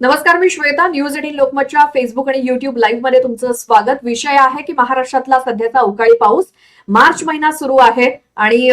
नमस्कार मी Shweta. News eighteen लोकमतच्या फेसबुक आणि युट्यूब लाईव्हमध्ये तुमचं स्वागत. विषय आहे की महाराष्ट्रातला सध्याचा अवकाळी पाऊस मार्च महिना सुरू आहे आणि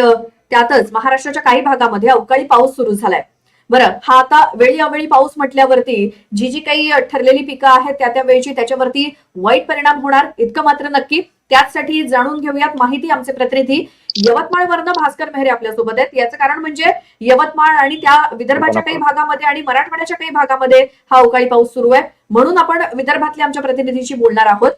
त्यातच महाराष्ट्राच्या काही भागामध्ये अवकाळी पाऊस सुरू झालाय. बरं हा आता वेळी अवेळी पाऊस म्हटल्यावरती जी जी काही ठरलेली पिकं आहेत त्या त्या वेळची त्याच्यावरती वाईट परिणाम होणार इतकं मात्र नक्की. त्याचसाठी जाणून घेऊयात माहिती आमचे प्रतिनिधी यवतमाळवरनं भास्कर मेहरे आपल्यासोबत आहेत. याचं कारण म्हणजे यवतमाळ आणि त्या विदर्भाच्या काही भागामध्ये आणि मराठवाड्याच्या काही भागामध्ये हा अवकाळी पाऊस सुरू आहे. म्हणून आपण विदर्भातल्या आमच्या प्रतिनिधीशी बोलणार आहोत.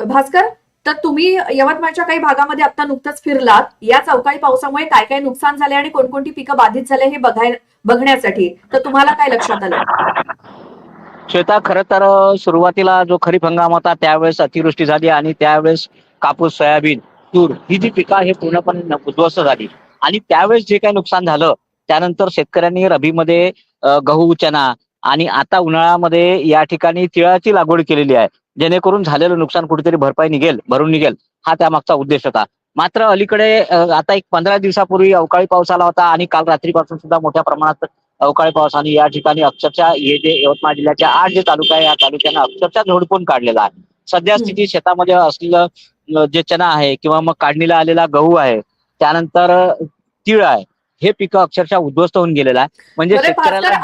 भास्कर तर तुम्ही यवतमाळच्या काही भागामध्ये आता नुकतंच फिरलात. याच अवकाळी पावसामुळे काय काय नुकसान झाले आणि कोणकोणती पिकं बाधित झाले हे बघाय बघण्यासाठी तर तुम्हाला काय लक्षात आलं? श्वेता खरं तर सुरुवातीला जो खरीप हंगाम होता त्यावेळेस अतिवृष्टी झाली आणि त्यावेळेस कापूस सोयाबीन तूर ही जी पिकं आहे पूर्णपणे उद्ध्वस्त झाली. आणि त्यावेळेस जे काही नुकसान झालं त्यानंतर शेतकऱ्यांनी रबीमध्ये गहू चना आणि आता उन्हाळ्यामध्ये या ठिकाणी तिळाची लागवड केलेली आहे. जेणेकरून झालेलं नुकसान कुठेतरी भरपाई निघेल भरून निघेल हा त्यामागचा उद्देश होता. मात्र अलीकडे आता एक पंधरा दिवसापूर्वी अवकाळी पाऊस आला होता आणि काल रात्रीपासून सुद्धा मोठ्या प्रमाणात अवकाळी पाऊस आणि या ठिकाणी अक्षरशः हे जे यवतमाळ जिल्ह्याच्या आठ जे तालुका आहे या तालुक्यांना अक्षरशः झोडपून काढलेला आहे. सध्या. स्थिती शेतामध्ये असलेलं जे चना आहे किंवा मग काढणीला आलेला गहू आहे त्यानंतर तीळ आहे हे पिकं अक्षरशः उद्ध्वस्त होऊन गेलेलं आहे. म्हणजे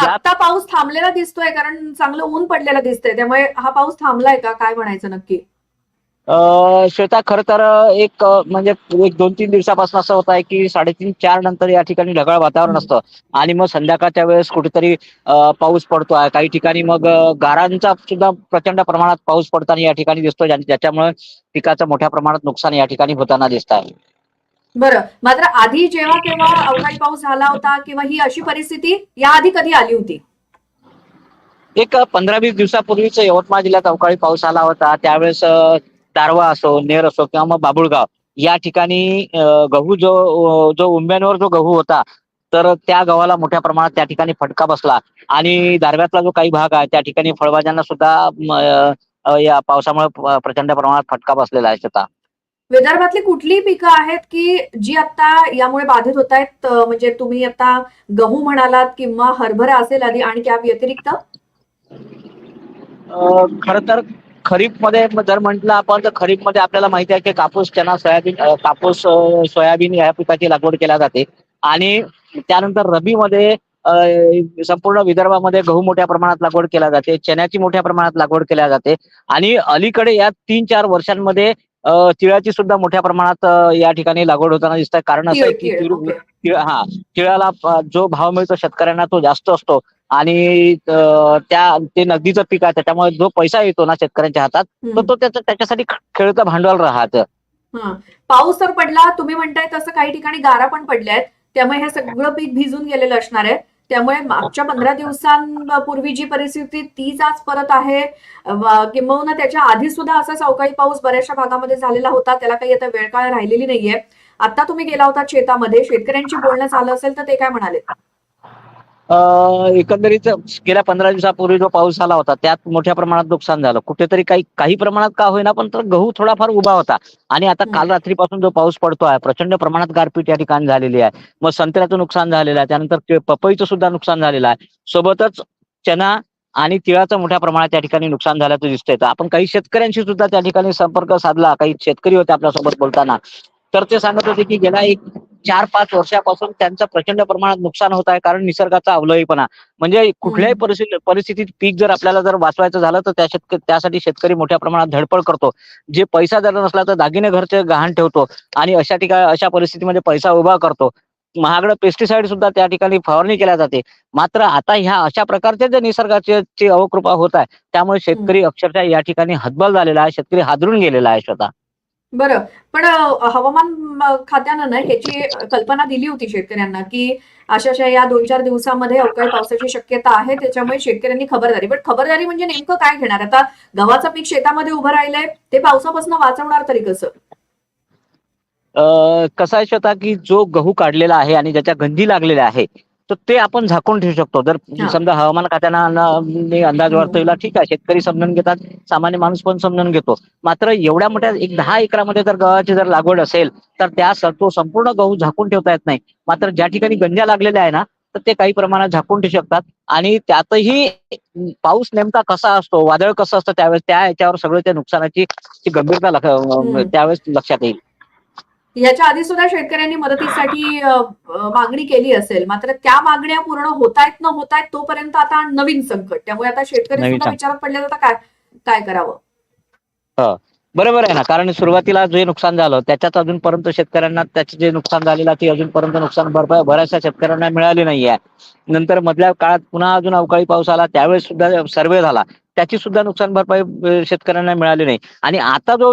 आता पाऊस थांबलेला दिसतोय कारण चांगलं ऊन पडलेला दिसतंय त्यामुळे हा पाऊस थांबलाय का? काय म्हणायचं नक्की? श्वेता खरं तर एक म्हणजे एक दोन तीन दिवसापासून असं होत आहे की साडेतीन चार नंतर या ठिकाणी ढगाळ वातावरण असतं. आणि मग संध्याकाळच्या वेळेस कुठेतरी पाऊस पडतो. आहे काही ठिकाणी मग गारांचा सुद्धा प्रचंड प्रमाणात पाऊस पडताना या ठिकाणी दिसतोय. आणि ज्याच्यामुळे पिकाचं मोठ्या प्रमाणात नुकसान या ठिकाणी होताना दिसत आहे. बरं. मात्र आधी जेव्हा केव्हा अवकाळी पाऊस झाला होता किंवा ही अशी परिस्थिती याआधी कधी आली होती? एक पंधरा वीस दिवसापूर्वीच यवतमाळ जिल्ह्यात अवकाळी पाऊस आला होता. त्यावेळेस दारवा असो नेर असो किंवा मग बाबुळगाव या ठिकाणी गहू जो जो उंब्यांवर जो गहू होता तर त्या गव्हाला मोठ्या प्रमाणात त्या ठिकाणी फटका बसला. आणि दारव्यातला जो काही भाग आहे त्या ठिकाणी फळभाज्यांना सुद्धा या पावसामुळे प्रचंड प्रमाणात फटका बसलेला आहे स्वतः विदर्भातली कुठली पिकं आहेत की जी आता यामुळे बाधित होत आहेत? म्हणजे तुम्ही आता गहू म्हणालात किंवा हरभरा असेल आधी आणि त्या व्यतिरिक्त खर तर खरीपमध्ये जर म्हटलं आपण तर खरीपमध्ये आपल्याला माहिती आहे की कापूस चना सोयाबीन अं, कापूस अं, सोयाबीन या पिकाची लागवड केल्या जाते. आणि त्यानंतर रबीमध्ये अं, संपूर्ण विदर्भामध्ये गहू मोठ्या प्रमाणात लागवड केल्या जाते चण्याची मोठ्या प्रमाणात लागवड केल्या जाते. आणि अलीकडे या तीन चार वर्षांमध्ये अं, तिळाची सुद्धा मोठ्या प्रमाणात अं, या ठिकाणी लागवड होताना दिसत आहे कारण असं आहे की तीळ. तिळ हा तिळाला अं, जो भाव मिळतो शेतकऱ्यांना तो जास्त असतो. आणि त्या ते नगदीचं पीक आहे त्याच्यामुळे जो पैसा येतो ना शेतकऱ्यांच्या हातात तर. तो त्याचं त्याच्यासाठी खेळतं भांडवल राहतं. पाऊस तर पडला तुम्ही म्हणताय तसं काही ठिकाणी गारा पण पडल्या आहेत. त्यामुळे हे सगळं पीक भिजून गेलेलं असणार आहे. त्यामुळे मागच्या पंधरा दिवसांपूर्वी जी परिस्थिती तीच आज परत आहे. किंबहुना त्याच्या आधी सुद्धा असाच अवकाळी पाऊस बऱ्याचशा भागामध्ये झालेला होता. त्याला काही आता वेळ काळ राहिलेली नाहीये. आता तुम्ही गेला होता शेतामध्ये. शेतकऱ्यांशी बोलणं झालं असेल तर ते काय म्हणाले? एकंदरीत गेल्या पंधरा दिवसापूर्वी जो पाऊस झाला होता त्यात मोठ्या प्रमाणात नुकसान झालं. कुठेतरी काही काही प्रमाणात का होईना पण तर गहू थोडाफार उभा होता. आणि आता काल रात्रीपासून जो पाऊस पडतो आहे प्रचंड प्रमाणात गारपीट या ठिकाणी झालेली आहे. मग संत्र्याचं नुकसान झालेलं आहे त्यानंतर पपईचं सुद्धा नुकसान झालेलं आहे. सोबतच चना आणि तिळाचं मोठ्या प्रमाणात या ठिकाणी नुकसान झाल्याचं दिसतंय. तर आपण काही शेतकऱ्यांशी सुद्धा त्या ठिकाणी संपर्क साधला. काही शेतकरी होते आपल्यासोबत बोलताना. तर ते सांगत होते की गेल्या एक चार पाच वर्षापासून त्यांचं प्रचंड प्रमाणात नुकसान होत आहे कारण निसर्गाचा अवलयपणा म्हणजे कुठल्याही परिस्थिती परिस्थितीत पीक जर आपल्याला जर वाचवायचं झालं तर त्या शेतकरी त्यासाठी शेतकरी मोठ्या प्रमाणात धडपड करतो. जे पैसा जर नसला तर दागिने घरचे गहाण ठेवतो आणि अशा ठिकाणी अशा परिस्थितीमध्ये पैसा उभा करतो. महागडं पेस्टिसाइड सुद्धा त्या ठिकाणी फवारणी केल्या जाते. मात्र आता ह्या अशा प्रकारचे जे निसर्गाचे अवकृपा होत आहे त्यामुळे शेतकरी अक्षरशः या ठिकाणी हतबल झालेला आहे शेतकरी हादरून गेलेला आहे स्वतः. बरं. पण हवामान खात्यानं ना ह्याची कल्पना दिली होती शेतकऱ्यांना की अशा अशा या दोन चार दिवसामध्ये अवकाळी पावसाची शक्यता आहे त्याच्यामुळे शेतकऱ्यांनी खबरदारी. पण खबरदारी म्हणजे नेमकं काय घेणार? आता गव्हाचं पीक शेतामध्ये उभं राहिलंय ते पावसापासून वाचवणार तरी कसं? कसं आहे स्वतः की जो गहू काढलेला आहे आणि ज्याच्या गंजी लागलेल्या आहे तर ते आपण झाकून ठेवू शकतो. जर. समजा हवामान खात्यानं ने अंदाज वर्तवला ठीक आहे शेतकरी समजून घेतात सामान्य माणूस पण समजून घेतो. मात्र एवढ्या मोठ्या एक दहा एकरामध्ये जर गव्हाची जर लागवड असेल तर त्या तो संपूर्ण गहू झाकून ठेवता येत नाही. मात्र ज्या ठिकाणी गंजा लागलेल्या आहे ना तर ते काही प्रमाणात झाकून ठेवू शकतात. आणि त्यातही पाऊस नेमका कसा असतो वादळ कसं असतं त्यावेळेस त्या याच्यावर सगळं त्या नुकसानाची गंभीरता. त्यावेळेस लक्षात येईल. याच्या आधी सुद्धा शेतकऱ्यांनी मदतीसाठी मागणी केली असेल. मात्र त्या मागण्या पूर्ण होतायत न होतायत तोपर्यंत आता नवीन संकट. त्यामुळे आता शेतकरी सुद्धा. विचारात पडले आता काय काय करावं? बरोबर आहे ना. कारण सुरुवातीला जे नुकसान झालं त्याच्यात अजूनपर्यंत शेतकऱ्यांना त्याचे जे नुकसान झालेलं ते अजूनपर्यंत नुकसान भरपाई बऱ्याचशा शेतकऱ्यांना मिळाली नाहीये. नंतर मधल्या काळात पुन्हा अजून अवकाळी पाऊस आला त्यावेळेस सुद्धा सर्वे झाला. त्याची सुद्धा नुकसान भरपाई शेतकऱ्यांना मिळाली नाही. आणि आता जो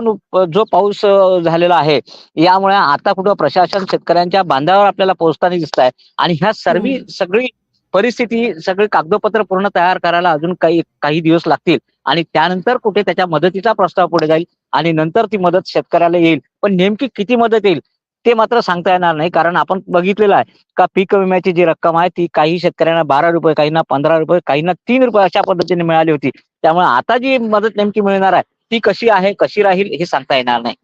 जो पाऊस झालेला आहे यामुळे आता कुठं प्रशासन शेतकऱ्यांच्या बांधावर आपल्याला पोहोचताना दिसत आहे आणि ह्या सर्व. सगळी परिस्थिती सगळी कागदपत्र पूर्ण तयार करायला अजून काही काही दिवस लागतील. आणि त्यानंतर कुठे त्याच्या मदतीचा प्रस्ताव पुढे जाईल. आणि नंतर ती मदत शेतकऱ्याला येईल. पण नेमकी किती मदत येईल ते मात्र सांगता येणार नाही कारण आपण बघितलेलं आहे का पीक विम्याची जी रक्कम आहे ती काही शेतकऱ्यांना बारा रुपये काहींना पंधरा रुपये काहींना तीन रुपये अशा पद्धतीने मिळाली होती. त्यामुळे आता जी मदत नेमकी मिळणार आहे ती कशी आहे कशी राहील हे सांगता येणार नाही.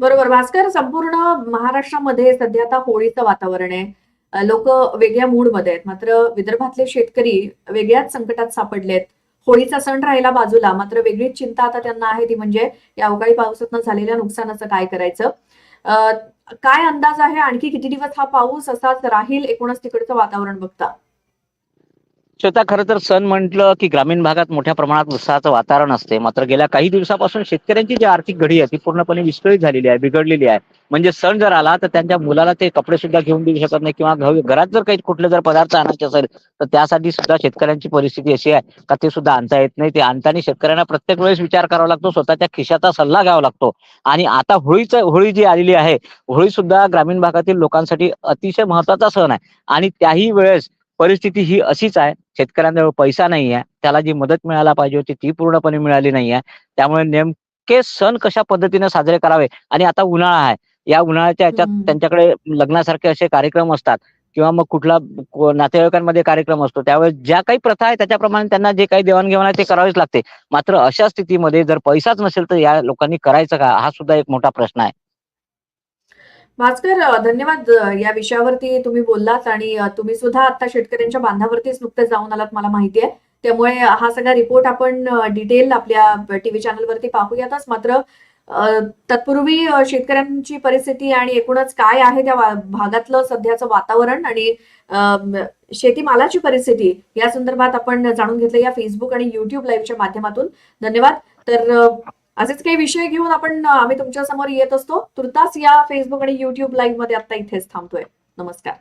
बरोबर. भास्कर संपूर्ण महाराष्ट्रामध्ये सध्या आता होळीचं वातावरण आहे. लोक वेगळ्या मूडमध्ये आहेत. मात्र विदर्भातले शेतकरी वेगळ्याच संकटात सापडलेत. होळीचा सण राहिला बाजूला. मात्र वेगळीच चिंता आता त्यांना आहे ती म्हणजे या अवकाळी पावसातनं झालेल्या नुकसानाचं काय करायचं? काय अंदाज आहे? आणखी किती दिवस हा पाऊस असाच राहील? एकूणच तिकडचं वातावरण बघता. श्वेता खरं तर सण म्हटलं की ग्रामीण भागात मोठ्या प्रमाणात उत्साहाचं वातावरण असते. मात्र गेल्या काही दिवसापासून शेतकऱ्यांची जी आर्थिक घडी आहे ती पूर्णपणे विस्कळीत झालेली आहे बिघडलेली आहे. म्हणजे सण जर आला तर त्यांच्या मुलाला ते कपडे सुद्धा घेऊन देऊ शकत नाही किंवा घरात जर काही कुठले जर पदार्थ आणायचे असेल तर त्यासाठी सुद्धा शेतकऱ्यांची परिस्थिती अशी आहे का ते सुद्धा आणता येत नाही. ते आणताना शेतकऱ्यांना प्रत्येक वेळेस विचार करावा लागतो स्वतःच्या खिशाचा सल्ला घ्यावा लागतो. आणि आता होळीचं होळी जी आलेली आहे होळी सुद्धा ग्रामीण भागातील लोकांसाठी अतिशय महत्त्वाचा सण आहे. आणि त्याही वेळेस परिस्थिती ही अशीच आहे. शेतकऱ्यांजवळ पैसा नाही आहे त्याला जी मदत मिळायला पाहिजे होती ती पूर्णपणे मिळाली नाही आहे त्यामुळे नेमके सण कशा पद्धतीने साजरे करावे? आणि आता उन्हाळा आहे. या उन्हाळ्याच्या ह्याच्यात. त्यांच्याकडे लग्नासारखे असे कार्यक्रम असतात. किंवा मग कुठला नातेवाईकांमध्ये कार्यक्रम असतो. त्यावेळेस ज्या काही प्रथा आहे त्याच्याप्रमाणे त्यांना जे काही देवाणघेवाण आहे ते करावेच लागते. मात्र अशा स्थितीमध्ये जर पैसाच नसेल तर या लोकांनी करायचं का? हा सुद्धा एक मोठा प्रश्न आहे. भास्कर धन्यवाद. या विषयावरती तुम्ही बोललात आणि तुम्ही सुद्धा आता शेतकऱ्यांच्या बांधावरतीच नुकतंच जाऊन आलात मला माहिती आहे. त्यामुळे हा सगळा रिपोर्ट आपण डिटेल आपल्या टीव्ही चॅनलवरती पाहूयातच. मात्र तत्पूर्वी शेतकऱ्यांची परिस्थिती आणि एकूणच काय आहे त्या भागातलं सध्याचं वातावरण आणि शेतीमालाची परिस्थिती या संदर्भात आपण जाणून घेतलं या फेसबुक आणि युट्यूब लाईव्हच्या माध्यमातून. धन्यवाद. तर असेच काही विषय घेऊन आपण आम्ही तुमच्यासमोर येत असतो. तुर्तास या फेसबुक आणि युट्यूब लाईव्हमध्ये आता इथेच थांबतोय. नमस्कार.